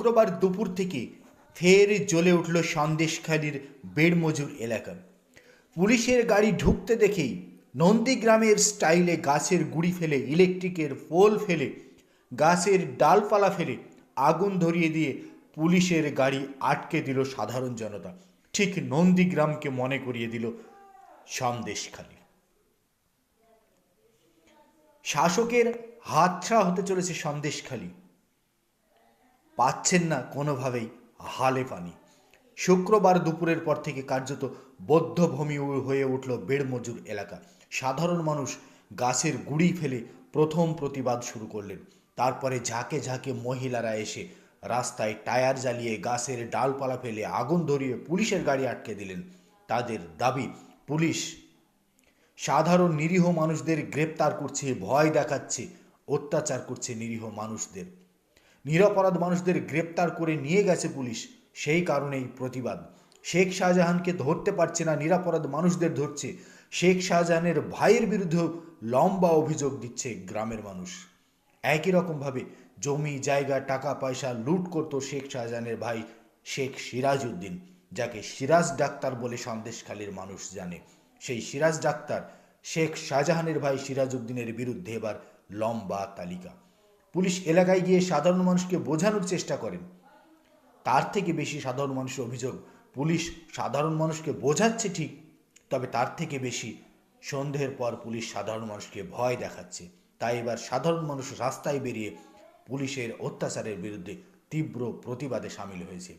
শুক্রবার দুপুর থেকে ফের জ্বলে উঠল সন্দেশখালীর বেড়মজুর এলাকা। পুলিশের গাড়ি ঢুকতে দেখেই নন্দীগ্রামের স্টাইলে গাছের গুড়ি ফেলে, ইলেকট্রিকের পোল ফেলে, গাছের ডালপালা ফেলে আগুন ধরিয়ে দিয়ে পুলিশের গাড়ি আটকে দিল সাধারণ জনতা। ঠিক নন্দীগ্রামকে মনে করিয়ে দিল সন্দেশখালী। শাসকের হাতছাড়া হতে চলেছে সন্দেশখালী। পাচ্ছেন না কোনোভাবেই হালে পানি। শুক্রবার দুপুরের পর থেকে কার্যত বদ্ধভূমি হয়ে উঠল বেড়মজুর এলাকা। সাধারণ মানুষ গাছের গুড়ি ফেলে প্রথম প্রতিবাদ শুরু করলেন। তারপরে ঝাঁকে ঝাঁকে মহিলারা এসে রাস্তায় টায়ার জ্বালিয়ে গাছের ডালপালা ফেলে আগুন ধরিয়ে পুলিশের গাড়ি আটকে দিলেন। তাদের দাবি, পুলিশ সাধারণ নিরীহ মানুষদের গ্রেপ্তার করছে, ভয় দেখাচ্ছে, অত্যাচার করছে নিরীহ মানুষদের। নিরপরাধ মানুষদের গ্রেপ্তার করে নিয়ে গেছে পুলিশ। সেই কারণেই প্রতিবাদ। শেখ শাহজাহানকে ধরতে পারছে না নিরাপরাধ মানুষদের ধরছে। শেখ শাহজাহানের ভাইয়ের বিরুদ্ধেও লম্বা অভিযোগ দিচ্ছে গ্রামের মানুষ। একই রকমভাবে জমি, জায়গা, টাকা, পয়সা লুট করত শেখ শাহজাহানের ভাই শেখ সিরাজ উদ্দিন যাকে সিরাজ ডাক্তার বলে সন্দেশখালীর মানুষ জানে। সেই সিরাজ ডাক্তার শেখ শাহজাহানের ভাই সিরাজ উদ্দিনের বিরুদ্ধে এবার লম্বা তালিকা। পুলিশ এলাকায় গিয়ে সাধারণ মানুষকে বোঝানোর চেষ্টা করেন। তার থেকে বেশি সাধারণ মানুষের অভিযোগ পুলিশ সাধারণ মানুষকে বোঝাচ্ছে ঠিক, তবে তার থেকে বেশি সন্দেহের পর পুলিশ সাধারণ মানুষকে ভয় দেখাচ্ছে। তাই এবার সাধারণ মানুষ রাস্তায় বেরিয়ে পুলিশের অত্যাচারের বিরুদ্ধে তীব্র প্রতিবাদে সামিল হয়েছে।